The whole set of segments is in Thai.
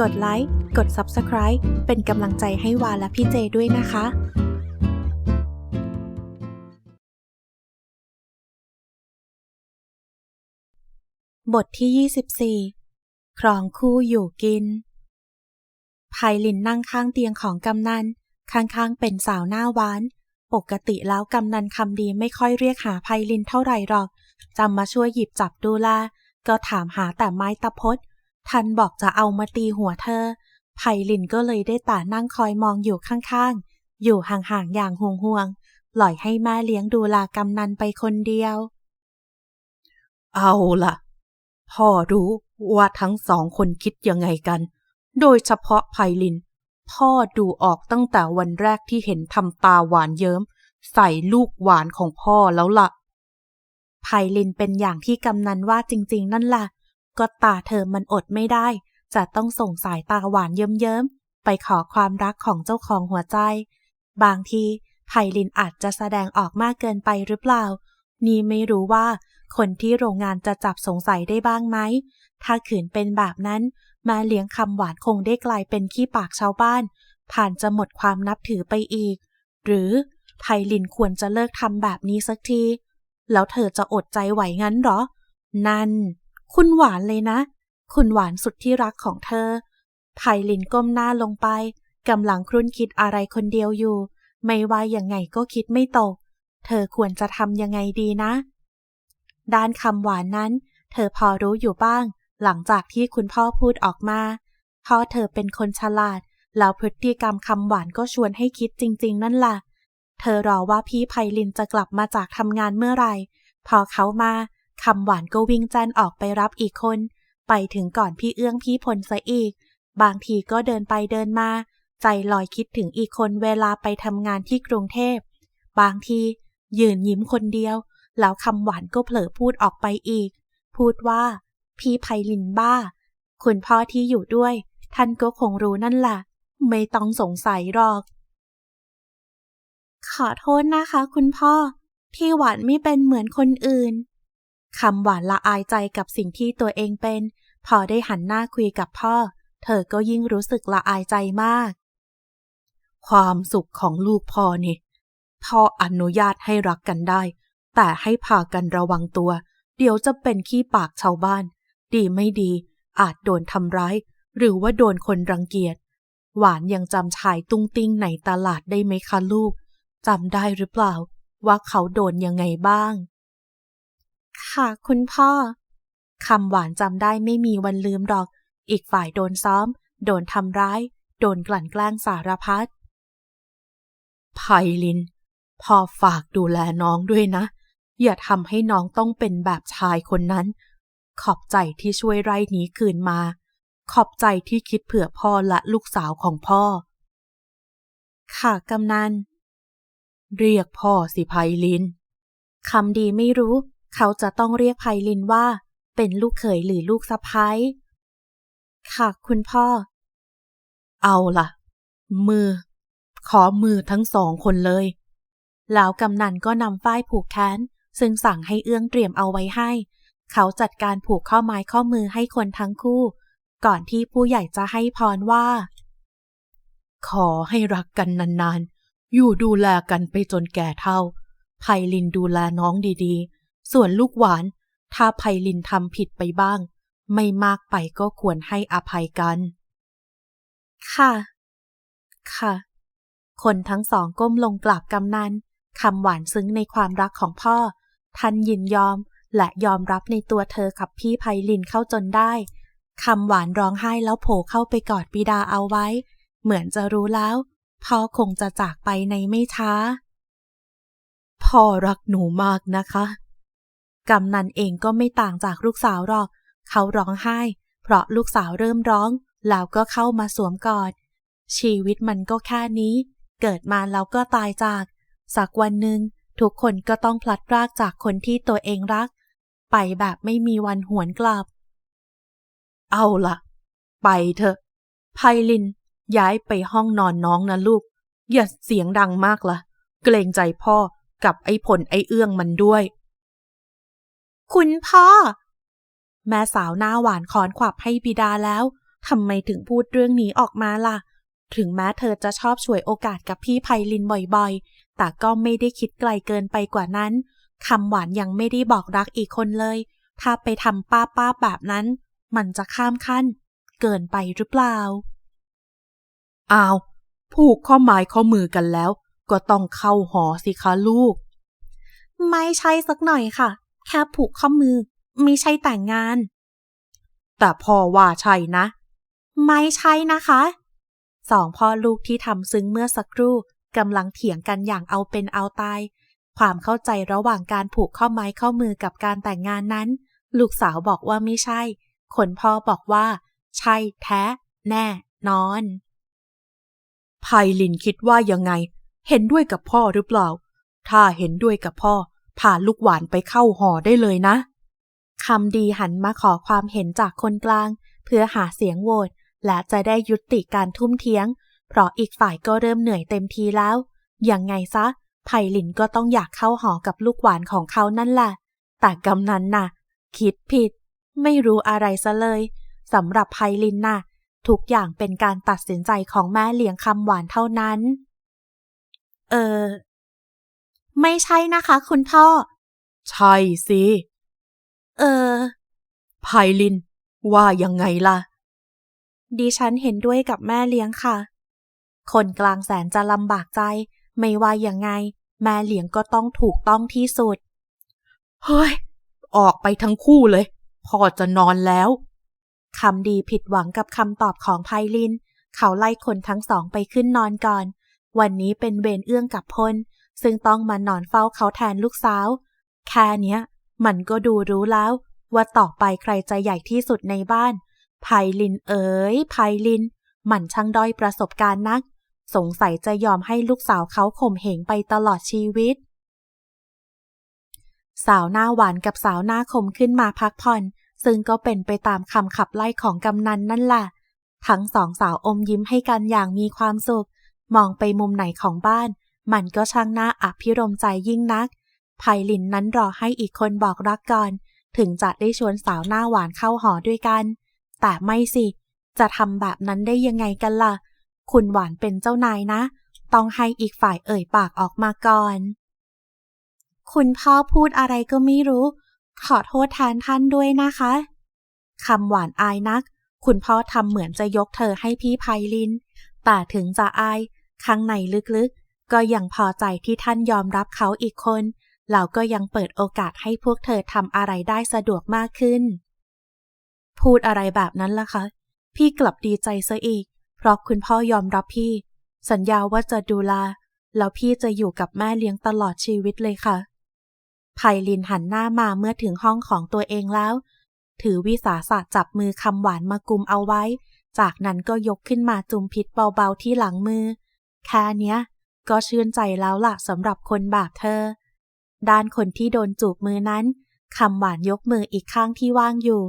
กดไลค์ กด Subscribe เป็นกำลังใจให้วาและพี่เจด้วยนะคะบทที่ 24 ครองคู่อยู่กิน ไพลินนั่งข้างเตียงของกำนัน ข้างๆ เป็นสาวหน้าหวาน ปกติแล้วกำนันคำดีไม่ค่อยเรียกหาไพลินเท่าไหร่หรอก จำมาช่วยหยิบจับดูแลก็ถามหาแต่ไม้ตะพด ทันบอกจะเอามาตีหัวเธอ ไพลินก็เลยได้แต่นั่งคอยมองอยู่ข้างๆ อยู่ห่างๆ อย่างห่วงๆ ปล่อยให้แม่เลี้ยงดูแลกำนันไปคนเดียว เอาล่ะ พ่อรู้ว่าทั้งสองคนคิดยังไงกัน โดยเฉพาะไพลิน พ่อดูออกตั้งแต่วันแรกที่เห็นทำตาหวานเยิ้ม ใส่ลูกหวานของพ่อแล้วล่ะไพลินเป็นอย่างที่กำนันว่าจริง ๆ นั่นล่ะ ก็ตาเธอมันอดไม่ได้ จะต้องส่งสายตาหวานเยิ้มๆ ไปขอความรักของเจ้าของหัวใจ บางทีไพลินอาจจะแสดงออกมากเกินไปหรือเปล่า นี่ไม่รู้ว่า คนที่โรงงานจะจับสงสัยได้บ้างไหม ถ้าขืนเป็นแบบนั้นแม่เลี้ยงคำหวานคงได้กลายเป็นขี้ปากชาวบ้าน ผ่านจะหมดความนับถือไปอีก หรือไพลินควรจะเลิกทำแบบนี้สักที แล้วเธอจะอดใจไหวงั้นหรอ นั่น คุณหวานเลยนะ คุณหวานสุดที่รักของเธอไพลินก้มหน้าลงไปกำลังครุ่นคิดอะไรคนเดียวอยู่ ไม่ว่ายังไงก็คิดไม่ตก เธอควรจะทำยังไงดีนะ ด้านคำหวานนั้น เธอพอรู้อยู่บ้าง หลังจากที่คุณพ่อพูดออกมาพ่อเธอเป็นคนฉลาด แล้วพฤติกรรมคำหวานก็ชวนให้คิดจริง ๆ นั่นล่ะ เธอรอว่าพี่ไพลินจะกลับมาจากทำงานเมื่อไหร่ พอเขามา คำหวานก็วิ่งจ้นออกไปรับอีกคน ไปถึงก่อนพี่เอื้องพี่พลซะอีก บางทีก็เดินไปเดินมา ใจลอยคิดถึงอีกคนเวลาไปทำงานที่กรุงเทพ บางที ยืนยิ้มคนเดียว แล้วคำหวานก็เผลอพูดออกไปอีก พูดว่า พี่ไพลินบ้า คุณพ่อที่อยู่ด้วย ท่านก็คงรู้นั่นแหละไม่ต้องสงสัยหรอก ขอโทษนะคะ คุณพ่อที่หวานไม่เป็นเหมือนคนอื่น คำหวานละอายใจกับสิ่งที่ตัวเองเป็น พอได้หันหน้าคุยกับพ่อ เธอก็ยิ่งรู้สึกละอายใจมาก ความสุขของลูกพ่อนี่ พ่ออนุญาตให้รักกันได้ แต่ให้พากันระวังตัว เดี๋ยวจะเป็นขี้ปากชาวบ้าน ดีไม่ดี อาจโดนทำร้าย หรือว่าโดนคนรังเกียจ หวานยังจำชายตุ้งติ้งในตลาดได้ไหมคะลูกจำได้หรือเปล่า ว่าเขาโดนยังไงบ้าง ค่ะ คุณพ่อ คำหวานจำได้ไม่มีวันลืมหรอก อีกฝ่ายโดนซ้อม โดนทำร้าย โดนกลั่นแกล้งสารพัดไพลิน พ่อฝากดูแลน้องด้วยนะ อย่าทำให้น้องต้องเป็นแบบชายคนนั้น ขอบใจที่ช่วยไร่นี้คืนมา ขอบใจที่คิดเผื่อพ่อและลูกสาวของพ่อ ค่ะกำนัน เรียกพ่อสิไพลินคำดีไม่รู้ เขาจะต้องเรียกไพลินว่า เป็นลูกเขยหรือลูกสะพ้ายค่ะคุณพ่อ เอาล่ะ มือ ขอมือทั้งสองคนเลย แล้วกำนันก็นำฝ้ายผูกแขนซึ่งสั่งให้เอื้องเตรียมเอาไว้ให้ เขาจัดการผูกข้อไม้ข้อมือให้คนทั้งคู่ ก่อนที่ผู้ใหญ่จะให้พรว่า ขอให้รักกันนานๆ อยู่ดูแลกันไปจนแก่เท่าไพลินดูแลน้องดีๆ ส่วนลูกหวาน ถ้าไพลินทำผิดไปบ้าง ไม่มากไปก็ควรให้อภัยกัน ค่ะ ค่ะ คนทั้งสองก้มลงกราบกำนันคำหวานซึ้งในความรักของพ่อ ท่านยินยอมและยอมรับในตัวเธอกับพี่ไพลินเข้าจนได้คำหวานร้องไห้แล้วโผล่เข้าไปกอดบิดาเอาไว้ เหมือนจะรู้แล้ว พ่อคงจะจากไปในไม่ช้า พ่อรักหนูมากนะคะ กำนันเองก็ไม่ต่างจากลูกสาวหรอก เขาร้องไห้ เพราะลูกสาวเริ่มร้อง แล้วก็เข้ามาสวมกอด ชีวิตมันก็แค่นี้ เกิดมาแล้วก็ตายจาก สักวันหนึ่งทุกคนก็ต้องพลัดพรากจากคนที่ตัวเองรัก ไปแบบไม่มีวันหวนกลับ เอาล่ะ ไปเถอะไพลิน ย้ายไปห้องนอนน้องนะลูก อย่าเสียงดังมากละ่ะ เกรงใจพ่อกับไอ้ผลไอ้เอื้องมันด้วย คุณพ่อ แม่สาวหน้าหวานคอนขวับให้บิดาแล้วทำไมถึงพูดเรื่องนี้ออกมาล่ะ ถึงแม้เธอจะชอบฉวยโอกาสกับพี่ไพลินบ่อยๆ แต่ก็ไม่ได้คิดไกลเกินไปกว่านั้นคำหวานยังไม่ได้บอกรักอีกคนเลย ถ้าไปทำป้าป้าๆแบบนั้น มันจะข้ามขั้น เกินไปหรือเปล่า อ้าว ผูกข้อไม้ข้อมือกันแล้ว ก็ต้องเข้าหอสิคะลูก ไม่ใช่สักหน่อยค่ะ แค่ผูกข้อมือไม่ใช่แต่งงาน แต่พ่อว่าใช่นะ ไม่ใช่นะคะสองพ่อลูกที่ทำซึ้งเมื่อสักครู่กำลังเถียงกันอย่างเอาเป็นเอาตาย ความเข้าใจระหว่างการผูกข้อไม้ข้อมือกับการแต่งงานนั้น ลูกสาวบอกว่าไม่ใช่ คนพ่อบอกว่า ใช่แท้ แน่ นอนไพลินคิดว่ายังไง เห็นด้วยกับพ่อหรือเปล่า ถ้าเห็นด้วยกับพ่อ พาลูกหวานไปเข้าหอได้เลยนะคำดีหันมาขอความเห็นจากคนกลาง เพื่อหาเสียงโหวตและจะได้ยุติการทุ่มเทียง เพราะอีกฝ่ายก็เริ่มเหนื่อยเต็มทีแล้ว ยังไงซะไผ่หลินก็ต้องอยากเข้าหอกับลูกหวานของเขานั่นแหละ แต่กำนันน่ะ คิดผิด ไม่รู้อะไรซะเลยสำหรับไพลินน่ะ ทุกอย่างเป็นการตัดสินใจของแม่เลี้ยงคำหวานเท่านั้น เออ ไม่ใช่นะคะคุณพ่อ ใช่สิ เออไพลิน ว่ายังไงล่ะ ดิฉันเห็นด้วยกับแม่เลี้ยงค่ะ คนกลางแสนจะลำบากใจ ไม่ว่ายังไง แม่เลี้ยงก็ต้องถูกต้องที่สุด เฮ้ย ออกไปทั้งคู่เลย พ่อจะนอนแล้ว คำดีผิดหวังกับคำตอบของไพลิน เขาไล่คนทั้งสองไปขึ้นนอนก่อน วันนี้เป็นเวรเอื้องกับพล ซึ่งต้องมานอนเฝ้าเขาแทนลูกสาว แค่เนี้ย มันก็ดูรู้แล้ว ว่าต่อไปใครจะใหญ่ที่สุดในบ้านไพลินเอ๋ยไพลิน มันช่างด้อยประสบการณ์นัก สงสัยจะยอมให้ลูกสาวเขาข่มเหงไปตลอดชีวิต สาวหน้าหวานกับสาวหน้าคมขึ้นมาพักผ่อน ซึ่งก็เป็นไปตามคำขับไล่ของกำนันนั่นแหละทั้งสองสาวอมยิ้มให้กันอย่างมีความสุข มองไปมุมไหนของบ้าน มันก็ช่างน่าอภิรมใจยิ่งนักไพลินนั้นรอให้อีกคนบอกรักก่อน ถึงจะได้ชวนสาวหน้าหวานเข้าหอด้วยกัน แต่ไม่สิ จะทำแบบนั้นได้ยังไงกันล่ะ คุณหวานเป็นเจ้านายนะ ต้องให้อีกฝ่ายเอ่ยปากออกมาก่อน คุณพ่อพูดอะไรก็ไม่รู้ ขอโทษแทนท่านด้วยนะคะคำหวานอายนัก คุณพ่อทำเหมือนจะยกเธอให้พี่ไพลิน แต่ถึงจะอาย ข้างในลึกๆ ก็ยังพอใจที่ท่านยอมรับเขาอีกคนแล้วก็ยังเปิดโอกาสให้พวกเธอทำอะไรได้สะดวกมากขึ้น พูดอะไรแบบนั้นล่ะคะ พี่กลับดีใจซะอีก เพราะคุณพ่อยอมรับพี่ สัญญาว่าจะดูแลแล้วพี่จะอยู่กับแม่เลี้ยงตลอดชีวิตเลยค่ะไพลินหันหน้ามาเมื่อถึงห้องของตัวเองแล้ว ถือวิสาสะจับมือคำหวานมากุมเอาไว้ จากนั้นก็ยกขึ้นมาจุมพิษเบาๆที่หลังมือ แค่เนี้ย ก็ชื่นใจแล้วล่ะสำหรับคนแบบเธอ ด้านคนที่โดนจูบมือนั้นคำหวานยกมืออีกข้างที่ว่างอยู่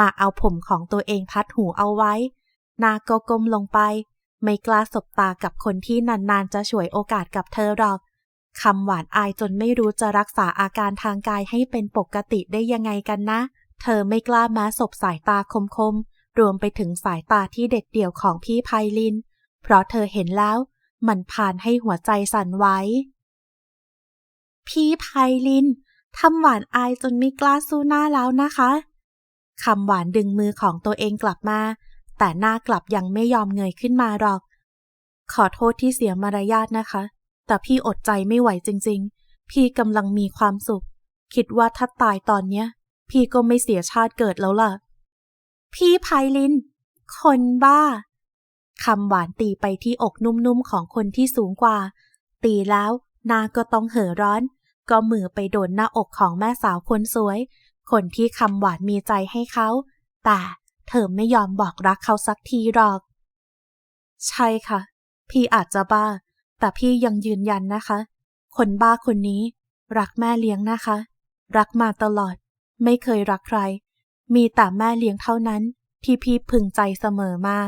มาเอาผมของตัวเองทัดหูเอาไว้หนาก็ก้มลงไป ไม่กล้าสบตากับคนที่นานๆจะฉวยโอกาสกับเธอหรอกคำหวานอายจนไม่รู้จะรักษาอาการทางกายให้เป็นปกติได้ยังไงกันนะ เธอไม่กล้ามาสบสายตาคมๆ รวมไปถึงสายตาที่เด็ดเดี่ยวของพี่ไพลิน เพราะเธอเห็นแล้ว มันผ่านให้หัวใจสั่นไหวพี่ไพลินทำหวานอายจนไม่กล้าสู้หน้าแล้วนะคะคำหวานดึงมือของตัวเองกลับมา แต่หน้ากลับยังไม่ยอมเงยขึ้นมาหรอก ขอโทษที่เสียมารยาทนะคะ แต่พี่อดใจไม่ไหวจริง ๆ พี่กำลังมีความสุข คิดว่าถ้าตายตอนเนี้ย พี่ก็ไม่เสียชาติเกิดแล้วล่ะ พี่ไพลิน คนบ้า คำหวานตีไปที่อกนุ่มๆของคนที่สูงกว่า ตีแล้วนาก็ต้องเห่อร้อน ก็มือไปโดนหน้าอกของแม่สาวคนสวย คนที่คำหวานมีใจให้เขา แต่เธอไม่ยอมบอกรักเขาสักทีหรอก ใช่ค่ะ พี่อาจจะบ้า แต่พี่ยังยืนยันนะคะ คนบ้าคนนี้ รักแม่เลี้ยงนะคะ รักมาตลอด ไม่เคยรักใคร มีแต่แม่เลี้ยงเท่านั้นที่พี่พึงใจเสมอมา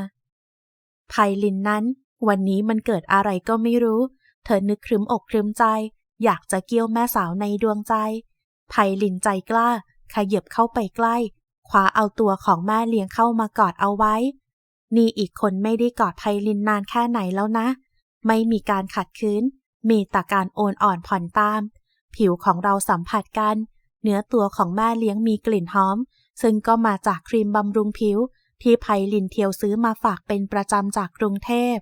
ไพลินนั้น วันนี้มันเกิดอะไรก็ไม่รู้ เธอนึกครึมอกครึมใจ อยากจะเกี้ยวแม่สาวในดวงใจไพลินใจกล้าขยับเข้าไปใกล้คว้าเอาตัวของแม่เลี้ยงเข้ามากอดเอาไว้ นี่อีกคนไม่ได้กอดไพลินนานแค่ไหนแล้วนะ ไม่มีการขัดขืน มีแต่การโอนอ่อนผ่อนตาม ผิวของเราสัมผัสกัน เนื้อตัวของแม่เลี้ยงมีกลิ่นหอม ซึ่งก็มาจากครีมบำรุงผิว ที่ไพลินเทียวซื้อมาฝากเป็นประจำจากกรุงเทพ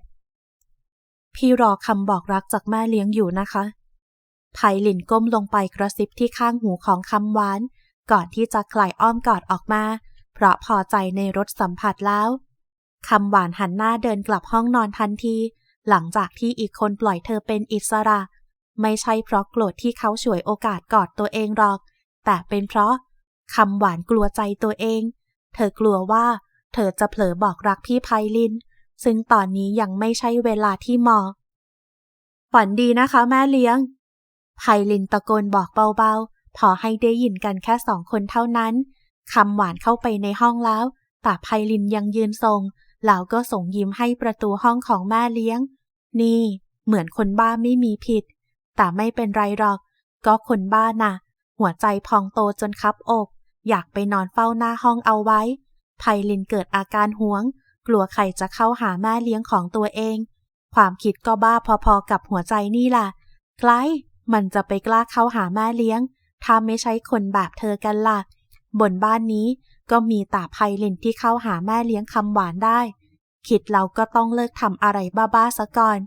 พี่รอคำบอกรักจากแม่เลี้ยงอยู่นะคะไพลินก้มลงไปกระซิบที่ข้างหูของคำหวาน ก่อนที่จะคลายอ้อมกอดออกมา เพราะพอใจในรสสัมผัสแล้วคำหวานหันหน้าเดินกลับห้องนอนทันที หลังจากที่อีกคนปล่อยเธอเป็นอิสระ ไม่ใช่เพราะโกรธที่เขาฉวยโอกาสกอดตัวเองหรอก แต่เป็นเพราะคำหวานกลัวใจตัวเอง เธอกลัวว่า เธอจะเผลอบอกรักพี่ไพลิน ซึ่งตอนนี้ยังไม่ใช่เวลาที่เหมาะฝันดีนะคะแม่เลี้ยง ไพลินตะโกนบอกเบาๆ พอให้ได้ยินกันแค่สองคนเท่านั้น คำหวานเข้าไปในห้องแล้ว แต่ไพลินยังยืนทรงแล้วก็ส่งยิ้มให้ประตูห้องของแม่เลี้ยง นี่ เหมือนคนบ้าไม่มีผิด แต่ไม่เป็นไรหรอก ก็คนบ้าน่ะ หัวใจพองโตจนคับอก อยากไปนอนเฝ้าหน้าห้องเอาไว้ ไพลินเกิดอาการหวง กลัวใครจะเข้าหาแม่เลี้ยงของตัวเอง ความคิดก็บ้าพอๆกับหัวใจนี่ล่ะไกลมันจะไปกล้าเข้าหาแม่เลี้ยง ถ้าไม่ใช่คนแบบเธอกันล่ะ บนบ้านนี้ก็มีแต่ไพลินที่เข้าหาแม่เลี้ยงคำหวานได้ คิดเราก็ต้องเลิกทำอะไรบ้าๆซะก่อน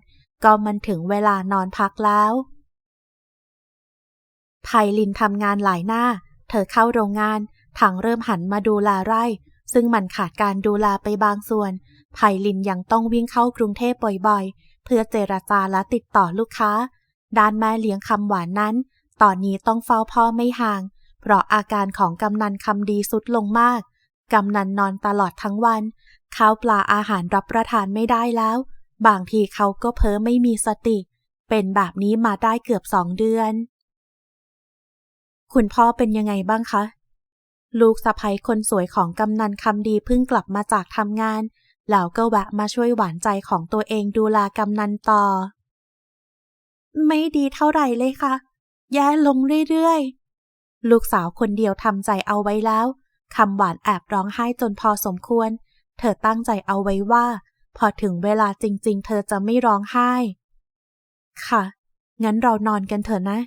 ก็มันถึงเวลานอนพักแล้วไพลินทำงานหลายหน้า เธอเข้าโรงงานทางเริ่มหันมาดูแลไร่ ซึ่งมันขาดการดูแลไปบางส่วนไพลินยังต้องวิ่งเข้ากรุงเทพบ่อยๆ เพื่อเจรจาและติดต่อลูกค้า ด้านแม่เลี้ยงคำหวานนั้น ตอนนี้ต้องเฝ้าพ่อไม่ห่าง เพราะอาการของกำนันคำดีสุดลงมาก กำนันนอนตลอดทั้งวัน ข้าวปลาอาหารรับประทานไม่ได้แล้ว บางทีเขาก็เพ้อไม่มีสติ เป็นแบบนี้มาได้เกือบสองเดือน คุณพ่อเป็นยังไงบ้างคะ ลูกสะใภ้คนสวยของกำนันคำดีเพิ่งกลับมาจากทำงานแล้วก็แวะมาช่วยหวานใจของตัวเองดูแลกำนันต่อ ไม่ดีเท่าไหร่เลยค่ะ แย่ลงเรื่อยๆ ลูกสาวคนเดียวทำใจเอาไว้แล้วคำหวานแอบร้องไห้จนพอสมควร เธอตั้งใจเอาไว้ว่า พอถึงเวลาจริงๆ เธอจะไม่ร้องไห้ ค่ะ งั้นเรานอนกันเถอะนะ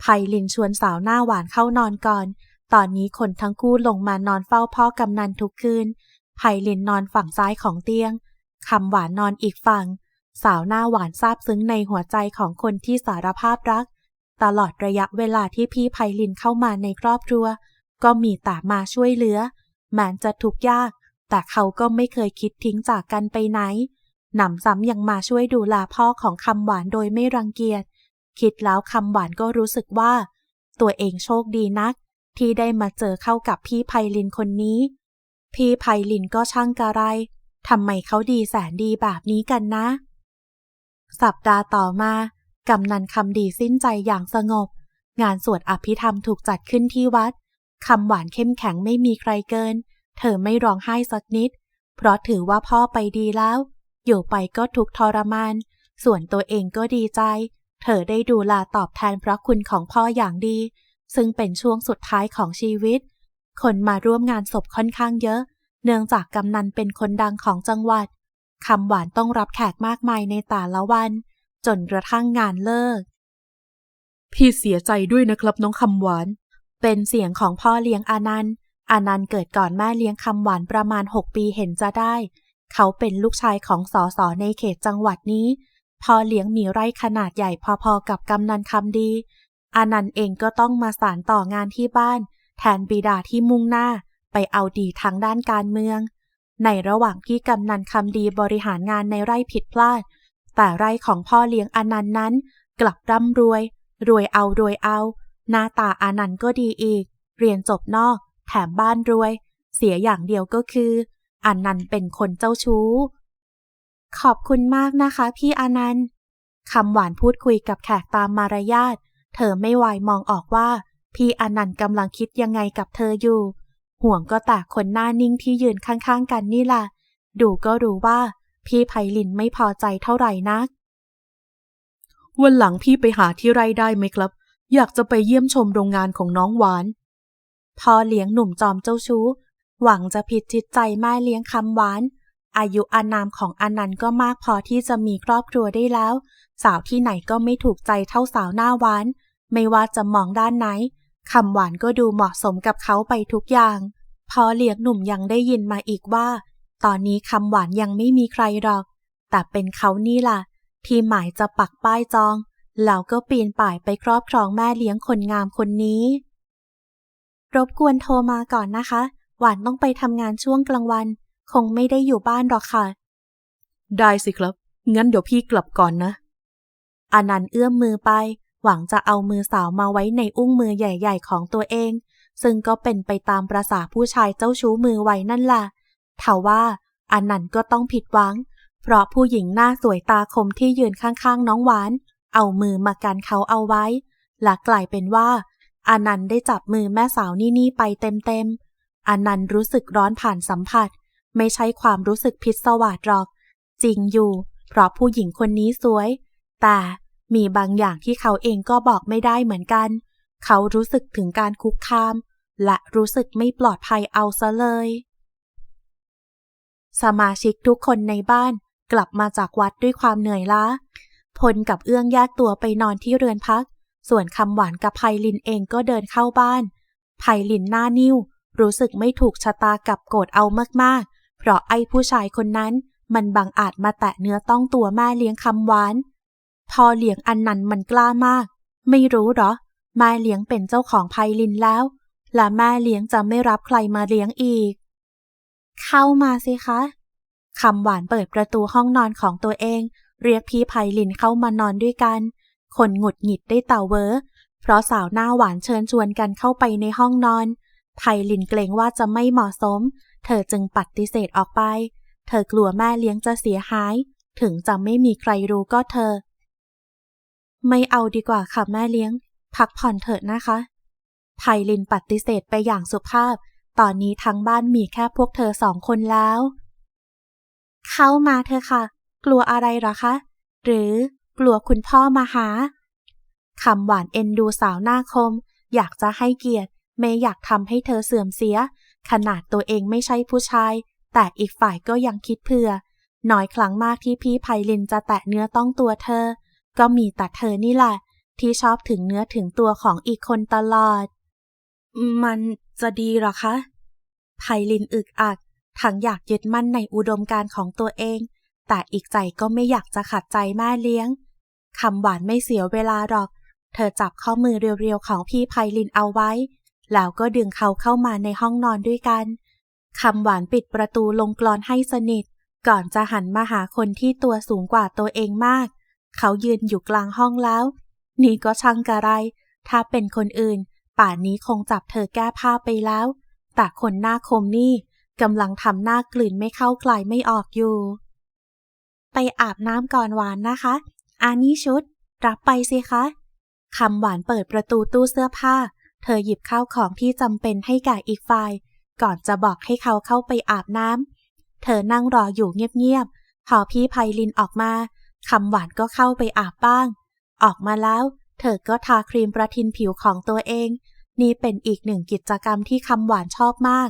ไพลินชวนสาวหน้าหวานเข้านอนก่อน ตอนนี้คนทั้งคู่ลงมานอนเฝ้าพ่อกำนันทุกคืนไพลินนอนฝั่งซ้ายของเตียง คำหวานนอนอีกฝั่ง สาวหน้าหวานซาบซึ้งในหัวใจของคนที่สารภาพรัก ตลอดระยะเวลาที่พี่ไพลินเข้ามาในครอบครัว ก็มีแต่มาช่วยเหลือแม้จะทุกข์ยาก แต่เขาก็ไม่เคยคิดทิ้งจากกันไปไหน หนำซ้ำยังมาช่วยดูแลพ่อของคำหวานโดยไม่รังเกียจ คิดแล้วคำหวานก็รู้สึกว่า ตัวเองโชคดีนัก ที่ได้มาเจอเข้ากับพี่ไพลินคนนี้ พี่ไพลินก็ช่างกระไรทำไมเขาดีแสนดีแบบนี้กันนะ สัปดาห์ต่อมากำนันคำดีสิ้นใจอย่างสงบ งานสวดอภิธรรมถูกจัดขึ้นที่วัดคำหวานเข้มแข็งไม่มีใครเกิน เธอไม่ร้องไห้สักนิด เพราะถือว่าพ่อไปดีแล้ว อยู่ไปก็ทุกทรมาน ส่วนตัวเองก็ดีใจ เธอได้ดูแลตอบแทนพระคุณของพ่ออย่างดี ซึ่งเป็นช่วงสุดท้ายของชีวิต คนมาร่วมงานศพค่อนข้างเยอะ เนื่องจากกำนันเป็นคนดังของจังหวัดคำหวานต้องรับแขกมากมายในแต่ละวัน จนกระทั่งงานเลิก พี่เสียใจด้วยนะครับน้องคำหวาน เป็นเสียงของพ่อเลี้ยงอานันต์อานันต์เกิดก่อนแม่เลี้ยงคำหวานประมาณ 6 ปีเห็นจะได้ เขาเป็นลูกชายของสอสอในเขตจังหวัดนี้ พ่อเลี้ยงมีไร่ขนาดใหญ่พอๆกับกำนันคำดี อานันต์เองก็ต้องมาสานต่องานที่บ้าน แทนบิดาที่มุ่งหน้าไปเอาดีทางด้านการเมือง ในระหว่างที่กำนันคำดีบริหารงานในไร่ผิดพลาด แต่ไร่ของพ่อเลี้ยงอานันต์นั้น กลับร่ำรวย รวยเอารวยเอา หน้าตาอานันต์ก็ดีอีก เรียนจบนอก แถมบ้านรวย เสียอย่างเดียวก็คืออานันต์เป็นคนเจ้าชู้ ขอบคุณมากนะคะ พี่อานันต์คำหวานพูดคุยกับแขกตามมารยาท เธอไม่ไหวมองออกว่า พี่อนันต์กำลังคิดยังไงกับเธออยู่ ห่วงก็แต่คนหน้านิ่งที่ยืนข้างๆกันนี่ล่ะ ดูก็รู้ว่า พี่ไพลินไม่พอใจเท่าไหร่นัก วันหลังพี่ไปหาที่ไร่ได้ไหมครับ อยากจะไปเยี่ยมชมโรงงานของน้องหวาน พ่อเลี้ยงหนุ่มจอมเจ้าชู้ หวังจะผิดจิตใจแม่เลี้ยงคำหวาน อายุอานามของอนันต์ก็มากพอที่จะมีครอบครัวได้แล้ว สาวที่ไหนก็ไม่ถูกใจเท่าสาวหน้าหวาน ไม่ว่าจะมองด้านไหนคำหวานก็ดูเหมาะสมกับเขาไปทุกอย่าง พอเลี้ยงหนุ่มยังได้ยินมาอีกว่า ตอนนี้คำหวานยังไม่มีใครหรอก แต่เป็นเขานี่ล่ะ ที่หมายจะปักป้ายจอง แล้วก็ปีนป่ายไปครอบครองแม่เลี้ยงคนงามคนนี้ รบกวนโทรมาก่อนนะคะ หวานต้องไปทำงานช่วงกลางวัน คงไม่ได้อยู่บ้านหรอกค่ะ ได้สิครับ งั้นเดี๋ยวพี่กลับก่อนนะ อนันต์เอื้อมมือไป หวังจะเอามือสาวมาไว้ในอุ้งมือใหญ่ ๆ ของตัวเอง ซึ่งก็เป็นไปตามประษาผู้ชายเจ้าชู้มือไว้นั่นแหละทว่าอนันต์ก็ต้องผิดหวัง เพราะผู้หญิงหน้าสวยตาคมที่ยืนข้างๆ น้องหวาน เอามือมากันเขาเอาไว้ และกลายเป็นว่าอนันต์ได้จับมือแม่สาวนี่นี่ไปเต็มๆอนันต์รู้สึกร้อนผ่านสัมผัส ไม่ใช่ความรู้สึกพิศวาสหรอก จริงอยู่ เพราะผู้หญิงคนนี้สวย แต่ มีบางอย่างที่เขาเองก็บอกไม่ได้เหมือนกัน เขารู้สึกถึงการคุกคาม และรู้สึกไม่ปลอดภัยเอาซะเลย สมาชิกทุกคนในบ้านกลับมาจากวัดด้วยความเหนื่อยล้า พลกับเอื้องแยกตัวไปนอนที่เรือนพัก ส่วนคำหวานกับไพลินเองก็เดินเข้าบ้านไพลินหน้านิ้ว รู้สึกไม่ถูกชะตากับโกรธเอามากๆ เพราะไอ้ผู้ชายคนนั้นมันบังอาจมาแตะเนื้อต้องตัวแม่เลี้ยงคำหวาน พอเลี้ยงอันนั้นมันกล้ามาก ไม่รู้หรอแม่เลี้ยงเป็นเจ้าของไพลินแล้ว และแม่เลี้ยงจะไม่รับใครมาเลี้ยงอีก เข้ามาสิคะคำหวานเปิดประตูห้องนอนของตัวเอง เรียกพี่ไพลินเข้ามานอนด้วยกัน คนหงุดหงิดได้เต่าเวอเพราะสาวหน้าหวานเชิญชวนกันเข้าไปในห้องนอน ไพลินเกรงว่าจะไม่เหมาะสม เธอจึงปฏิเสธออกไป เธอกลัวแม่เลี้ยงจะเสียหาย ถึงจะไม่มีใครรู้ก็เธอ ไม่เอาดีกว่าค่ะแม่เลี้ยง พักผ่อนเถิดนะคะไพลินปฏิเสธไปอย่างสุภาพ ตอนนี้ทั้งบ้านมีแค่พวกเธอสองคนแล้ว เข้ามาเธอค่ะ กลัวอะไรหรอคะ หรือกลัวคุณพ่อมาหาคำหวานเอ็นดูสาวหน้าคม อยากจะให้เกียรติไม่อยากทำให้เธอเสื่อมเสีย ขนาดตัวเองไม่ใช่ผู้ชาย แต่อีกฝ่ายก็ยังคิดเผื่อน้อยครั้งมากที่พี่ไพลินจะแตะเนื้อต้องตัวเธอ ก็มีแต่เธอนี่แหละ ที่ชอบถึงเนื้อถึงตัวของอีกคนตลอด มันจะดีหรอคะไพลินอึกอัก ทั้งอยากยึดมั่นในอุดมการของตัวเอง แต่อีกใจก็ไม่อยากจะขัดใจแม่เลี้ยงคำหวานไม่เสียเวลาหรอก เธอจับข้อมือเรียวๆของพี่ไพลินเอาไว้ แล้วก็ดึงเขาเข้ามาในห้องนอนด้วยกันคำหวานปิดประตูลงกลอนให้สนิท ก่อนจะหันมาหาคนที่ตัวสูงกว่าตัวเองมาก เขายืนอยู่กลางห้องแล้ว นี่ก็ช่างกะไร ถ้าเป็นคนอื่น ป่านนี้คงจับเธอแก้ผ้าไปแล้ว แต่คนหน้าคมนี่กำลังทำหน้ากลืนไม่เข้าคลายไม่ออกอยู่ ไปอาบน้ำก่อนหวานนะคะ อานี่ชุด รับไปสิคะคำหวานเปิดประตูตู้เสื้อผ้า เธอหยิบข้าวของที่จำเป็นให้แก่อีกฝ่าย ก่อนจะบอกให้เขาเข้าไปอาบน้ำเธอนั่งรออยู่เงียบๆพอพี่ไพลินออกมา คำหวานก็เข้าไปอาบบ้าง ออกมาแล้ว เธอก็ทาครีมประทินผิวของตัวเอง นี่เป็นอีกหนึ่งกิจกรรมที่คำหวานชอบมาก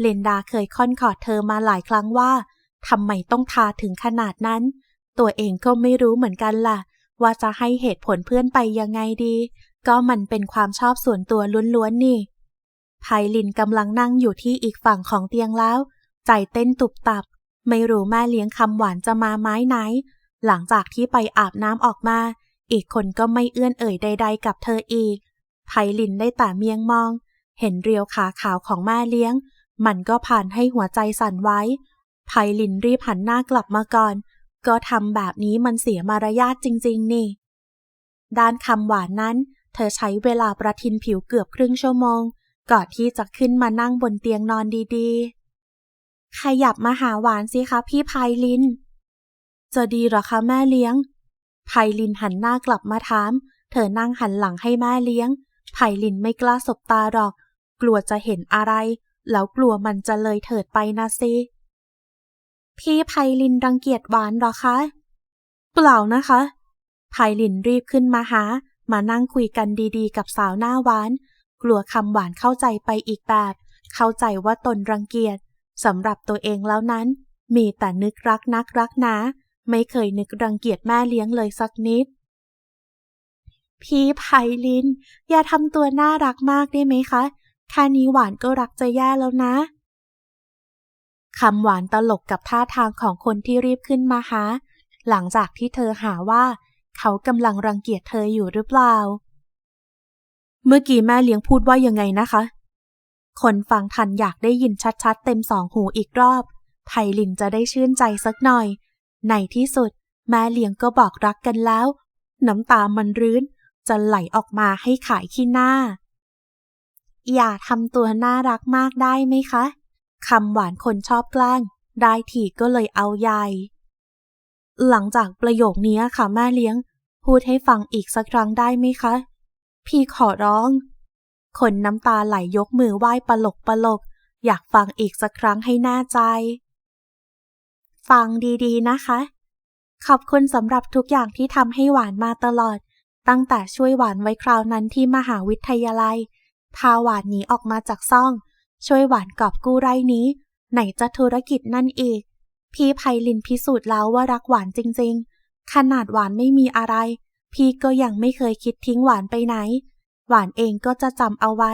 เลนดาเคยค่อนขอดเธอมาหลายครั้งว่าทำไมต้องทาถึงขนาดนั้น ตัวเองก็ไม่รู้เหมือนกันล่ะ ว่าจะให้เหตุผลเพื่อนไปยังไงดี ก็มันเป็นความชอบส่วนตัวล้วนๆนี่ไพลินกำลังนั่งอยู่ที่อีกฝั่งของเตียงแล้ว ใจเต้นตุบตับ ไม่รู้แม่เลี้ยงคำหวานจะมาไม้ไหน หลังจากที่ไปอาบน้ำออกมา อีกคนก็ไม่เอื้อนเอ่ยใด ๆ กับเธออีกไพลินได้แต่เมียงมอง เห็นเรียวขาขาวของแม่เลี้ยง มันก็ผ่านให้หัวใจสั่นไว้ไพลินรีบหันหน้ากลับมาก่อน ก็ทำแบบนี้มันเสียมารยาทจริง ๆ นี่ ด้านคำหวานนั้น เธอใช้เวลาประทินผิวเกือบครึ่งชั่วโมง ก่อนที่จะขึ้นมานั่งบนเตียงนอนดีๆ ขยับมาหาหวานสิคะพี่ไพลิน จะดีหรอคะแม่เลี้ยง ไพลินหันหน้ากลับมาถาม เธอนั่งหันหลังให้แม่เลี้ยง ไพลินไม่กล้าสบตาหรอก กลัวจะเห็นอะไร แล้วกลัวมันจะเลยเถิดไปนะสิพี่ไพลินรังเกียจหวานหรอคะ เปล่านะคะ ไพลินรีบขึ้นมาหา มานั่งคุยกันดีๆ กับสาวหน้าหวาน กลัวคำหวานเข้าใจไปอีกแบบ เข้าใจว่าตนรังเกียจสำหรับตัวเองแล้วนั้น มีแต่นึกรักนักรักนะ ไม่เคยนึกรังเกียจแม่เลี้ยงเลยสักนิด พี่ไพลิน อย่าทำตัวน่ารักมากได้ไหมคะแค่นี้หวานก็รักจะแย่แล้วนะคำหวานตลกกับท่าทางของคนที่รีบขึ้นมาหา หลังจากที่เธอหาว่า เขากำลังรังเกียจเธออยู่หรือเปล่า เมื่อกี้แม่เลี้ยงพูดว่ายังไงนะคะ คนฟังทันอยากได้ยินชัดๆ เต็มสองหูอีกรอบ ไพลินจะได้ชื่นใจสักหน่อย ในที่สุด แม่เลี้ยงก็บอกรักกันแล้ว น้ำตามันรื้นจะไหลออกมาให้ขายขี้หน้า อย่าทำตัวน่ารักมากได้ไหมคะคำหวานคนชอบแกล้ง ได้ทีก็เลยเอาใหญ่หลังจากประโยคนี้ค่ะแม่เลี้ยง พูดให้ฟังอีกสักครั้งได้ไหมคะ พี่ขอร้อง คนน้ำตาไหลยกมือไหว้ปลกปลก อยากฟังอีกสักครั้งให้แน่ใจ ฟังดีๆนะคะ ขอบคุณสำหรับทุกอย่างที่ทำให้หวานมาตลอด ตั้งแต่ช่วยหวานไว้คราวนั้นที่มหาวิทยาลัย พาหวานหนีออกมาจากซ่อง ช่วยหวานกอบกู้ไร่นี้ ไหนจะธุรกิจนั่นอีก พี่ไพลินพิสูจน์แล้วว่ารักหวานจริง ๆ ขนาดหวานไม่มีอะไร พี่ก็ยังไม่เคยคิดทิ้งหวานไปไหน หวานเองก็จะจำเอาไว้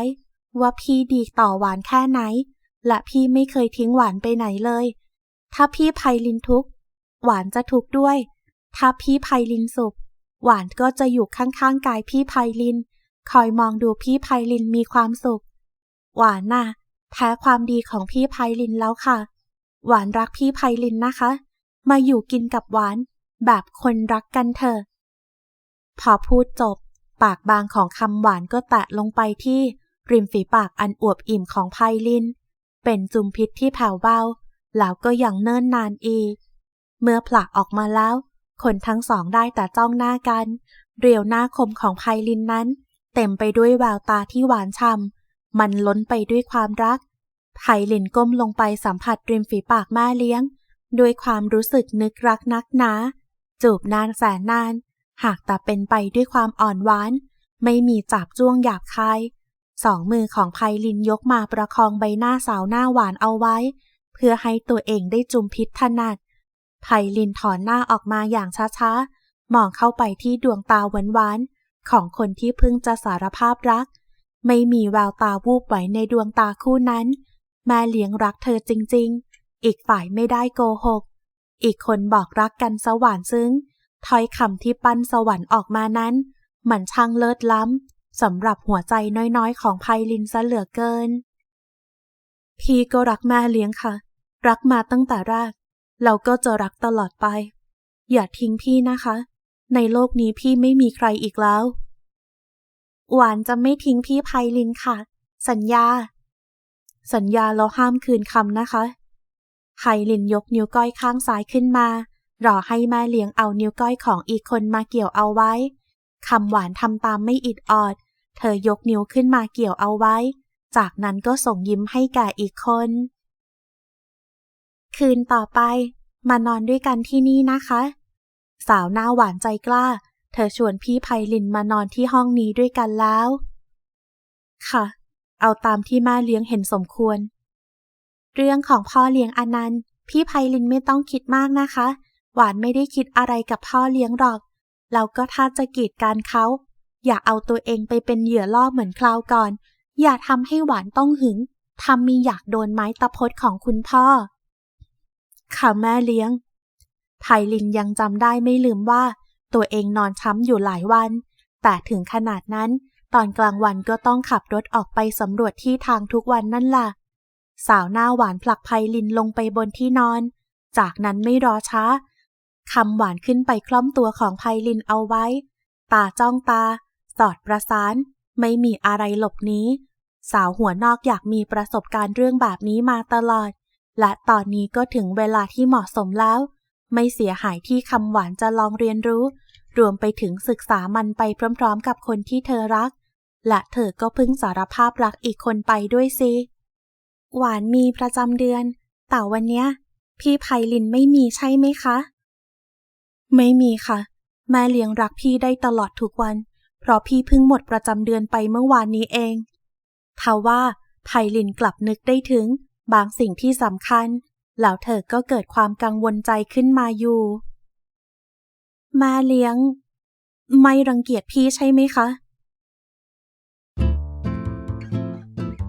ว่าพี่ดีต่อหวานแค่ไหน และพี่ไม่เคยทิ้งหวานไปไหนเลย ถ้าพี่ไพลินทุกข์ หวานจะทุกข์ด้วย ถ้าพี่ไพลินสุข หวานก็จะอยู่ข้างๆกายพี่ไพลิน คอยมองดูพี่ไพลินมีความสุข หวานน่ะ แพ้ความดีของพี่ไพลินแล้วค่ะ หวานรักพี่ไพลินนะคะ มาอยู่กินกับหวาน แบบคนรักกันเถอะ พอพูดจบ ปากบางของคำหวานก็แตะลงไปที่ริมฝีปากอันอวบอิ่มของไพลิน เป็นจุมพิษที่แผ่วเบา แล้วก็ยังเนิ่นนานอีก เมื่อผลักออกมาแล้ว คนทั้งสองได้แต่จ้องหน้ากัน เรียวหน้าคมของไพลินนั้น เต็มไปด้วยแววตาที่หวานช่ำมันล้นไปด้วยความรักไพลินก้มลงไปสัมผัสริมฝีปากแม่เลี้ยง ด้วยความรู้สึกนึกรักนักหนา จูบนานแสนนาน หากแต่เป็นไปด้วยความอ่อนหวาน ไม่มีจับจ้วงหยาบคายสองมือของไพลินยกมาประคองใบหน้าสาวหน้าหวานเอาไว้ พื่อให้ตัวเองได้จุมพิษถนัดไพลินถอนหน้าออกมาอย่างช้าๆ มองเข้าไปที่ดวงตาหวานๆ ของคนที่เพิ่งจะสารภาพรัก ไม่มีแววตาวูบไหวในดวงตาคู่นั้น แม่เลี้ยงรักเธอจริงๆ อีกฝ่ายไม่ได้โกหก อีกคนบอกรักกันสวรรค์ซึ้งถ้อยคำที่ปั้นสวรรค์ออกมานั้น มันช่างเลิศล้ำสำหรับหัวใจน้อยๆ ของไพลินซะเหลือเกิน พี่ก็รักแม่เลี้ยงค่ะ รักมาตั้งแต่แรก เราก็จะรักตลอดไป อย่าทิ้งพี่นะคะ ในโลกนี้พี่ไม่มีใครอีกแล้ว หวานจะไม่ทิ้งพี่ไพลินค่ะ สัญญา สัญญาเราห้ามคืนคำนะคะไพลินยกนิ้วก้อยข้างซ้ายขึ้นมารอให้แม่เลี้ยงเอานิ้วก้อยของอีกคนมาเกี่ยวเอาไว้ คำหวานทำตามไม่อิดออด เธอยกนิ้วขึ้นมาเกี่ยวเอาไว้ จากนั้นก็ส่งยิ้มให้แก่อีกคน คืนต่อไป มานอนด้วยกันที่นี่นะคะ สาวหน้าหวานใจกล้า เธอชวนพี่ไพลินมานอนที่ห้องนี้ด้วยกันแล้ว ค่ะ เอาตามที่แม่เลี้ยงเห็นสมควร เรื่องของพ่อเลี้ยงอนันต์ พี่ไพลินไม่ต้องคิดมากนะคะ หวานไม่ได้คิดอะไรกับพ่อเลี้ยงหรอกแล้วก็ถ้าจะกีดการเขา อย่าเอาตัวเองไปเป็นเหยื่อล่อเหมือนคราวก่อน อย่าทำให้หวานต้องหึงทำมีอยากโดนไม้ตะพดของคุณพ่อ ค่ะแม่เลี้ยงไพลินยังจำได้ไม่ลืมว่า ตัวเองนอนช้ำอยู่หลายวัน แต่ถึงขนาดนั้น ตอนกลางวันก็ต้องขับรถออกไปสำรวจที่ทางทุกวันนั่นล่ะ สาวหน้าหวานผลักไพลินลงไปบนที่นอน จากนั้นไม่รอช้าคำหวานขึ้นไปคล้อมตัวของไพลินเอาไว้ ตาจ้องตา สอดประสาน ไม่มีอะไรหลบหนี้ สาวหัวนอกอยากมีประสบการณ์เรื่องแบบนี้มาตลอด และตอนนี้ก็ถึงเวลาที่เหมาะสมแล้ว ไม่เสียหายที่คำหวานจะลองเรียนรู้ รวมไปถึงศึกษามันไปพร้อม ๆ กับคนที่เธอรัก และเธอก็พิ่งสารภาพรักอีกคนไปด้วยสิหวานมีประจำเดือน แต่วันเนี้ย พี่ไพลินไม่มีใช่ไหมคะ ไม่มีค่ะ แม่เลี้ยงรักพี่ได้ตลอดทุกวัน เพราะพี่เพิ่งหมดประจำเดือนไปเมื่อวานนี้เองทว่าไพลินกลับนึกได้ถึง บางสิ่งที่สำคัญแล้วเธอก็เกิดความกังวลใจขึ้นมาอยู่ มาเลี้ยง ไม่รังเกียจพี่ใช่ไหมคะ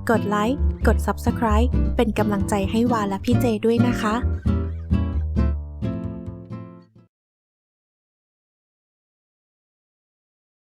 กดไลค์ กด Subscribe เป็นกำลังใจให้วาและพี่เจด้วยนะคะ